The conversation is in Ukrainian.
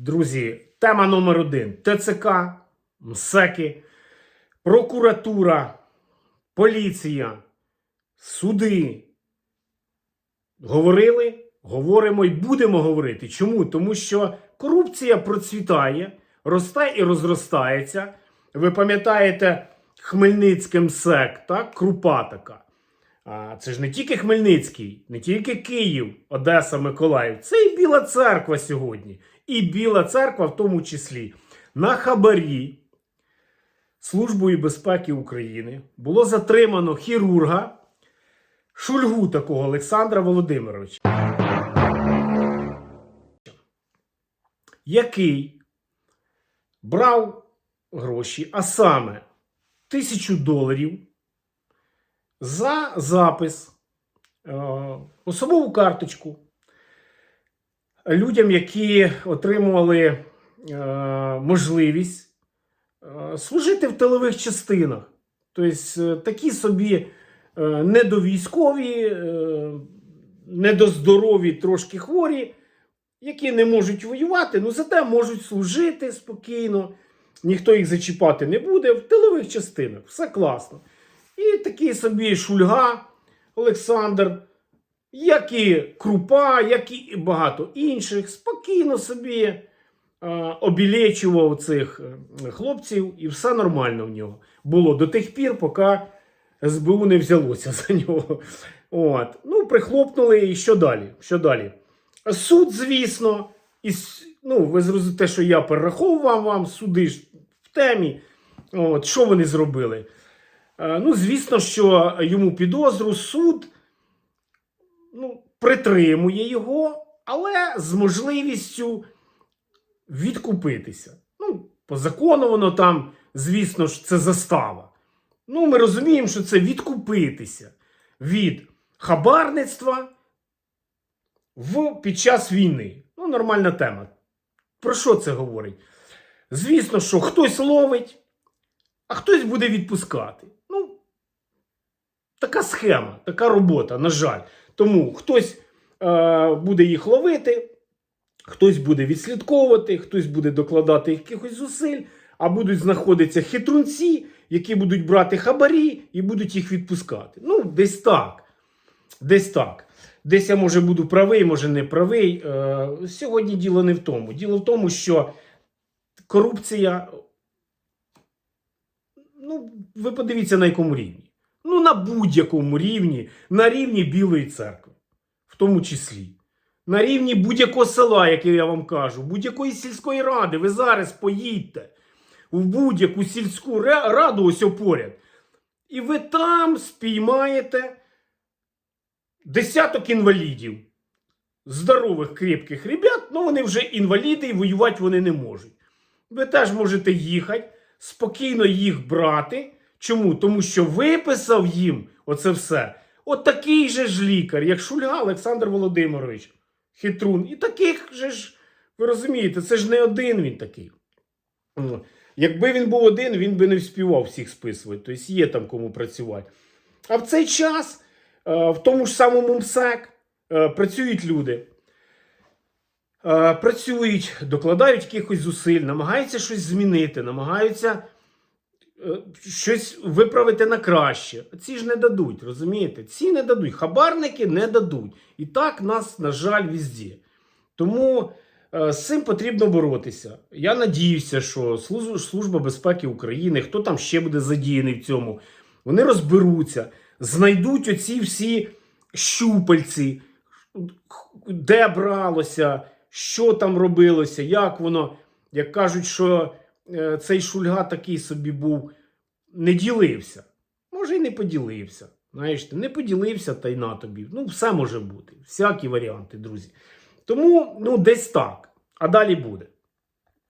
Друзі, тема номер один: ТЦК, МСЕКи, прокуратура, поліція, суди. Говорили, говоримо і будемо говорити. Чому? Тому що корупція процвітає, росте і розростається. Ви пам'ятаєте Хмельницький МСЕК, так? крупа така. А це ж не тільки Хмельницький, не тільки Київ, Одеса, Миколаїв. Це і Біла церква сьогодні. І Біла церква в тому числі. На хабарі Службою безпеки України було затримано хірурга Шульгу такого Олександра Володимировича, який брав гроші, а саме тисячу доларів за запис е, особову карточку людям, які отримували е, можливість е, служити в тилових частинах. Тобто е, такі собі недовійськові, недоздорові, трошки хворі, які не можуть воювати, ну зате можуть служити спокійно. Ніхто їх зачіпати не буде в тилових частинах. Все класно. І такий собі шульга Олександр, як і Крупа, як і багато інших, спокійно собі е, обілечував цих е, хлопців, і все нормально в нього було до тих пір, поки СБУ не взялося за нього. От. Ну, прихлопнули і що далі? Що далі? Суд, звісно, і, ну, ви зрозумієте, що я перераховував вам суди ж в темі. От, що вони зробили? Е, Ну, звісно, що йому підозру суд ну, притримує його, але з можливістю відкупитися. Ну, по закону воно там, звісно ж, це застава. Ну, ми розуміємо, що це відкупитися від хабарництва в, під час війни. Ну, нормальна тема. Про що це говорить? Звісно, що хтось ловить, а хтось буде відпускати. Ну, така схема, така робота, на жаль. Тому хтось е, буде їх ловити, хтось буде відслідковувати, хтось буде докладати якихось зусиль, а будуть знаходитися хитрунці, які будуть брати хабарі і будуть їх відпускати. Ну, десь так. Десь так. Десь я може буду правий, може не правий. Е, сьогодні діло не в тому. Діло в тому, що корупція. Ну, ви подивіться на якому рівні. Ну, на будь-якому рівні, на рівні Білої церкви, в тому числі. На рівні будь-якого села, яке я вам кажу, будь-якої сільської ради. Ви зараз поїдьте в будь-яку сільську раду ось поряд. І ви там спіймаєте десяток інвалідів. Здорових, крепких ребят, ну вони вже інваліди і воювати вони не можуть. Ви теж можете їхати, спокійно їх брати. Чому? Тому що виписав їм оце все. От такий же ж лікар, як Шульга Олександр Володимирович, хитрун. І таких же ж, ви розумієте, це ж не один він такий. Якби він був один, він би не вспівав всіх списувати. Тобто є там кому працювати. А в цей час е, в тому ж самому МСЕК е, працюють люди. Е, Працюють, докладають якихось зусиль, намагаються щось змінити, намагаються щось виправити на краще. Ці ж не дадуть, розумієте? Ці не дадуть. Хабарники не дадуть. І так нас, на жаль, везде. Тому е, з цим потрібно боротися. Я надіюся, що Служба безпеки України, хто там ще буде задіяний в цьому, вони розберуться, знайдуть оці всі щупальці, де бралося, що там робилося, як воно. Як кажуть, що е, цей шульга такий собі був, не ділився. Може, і не поділився. Знаєш, не поділився та й на тобі. Ну, все може бути. Всякі варіанти, друзі. Тому, ну, десь так. А далі буде.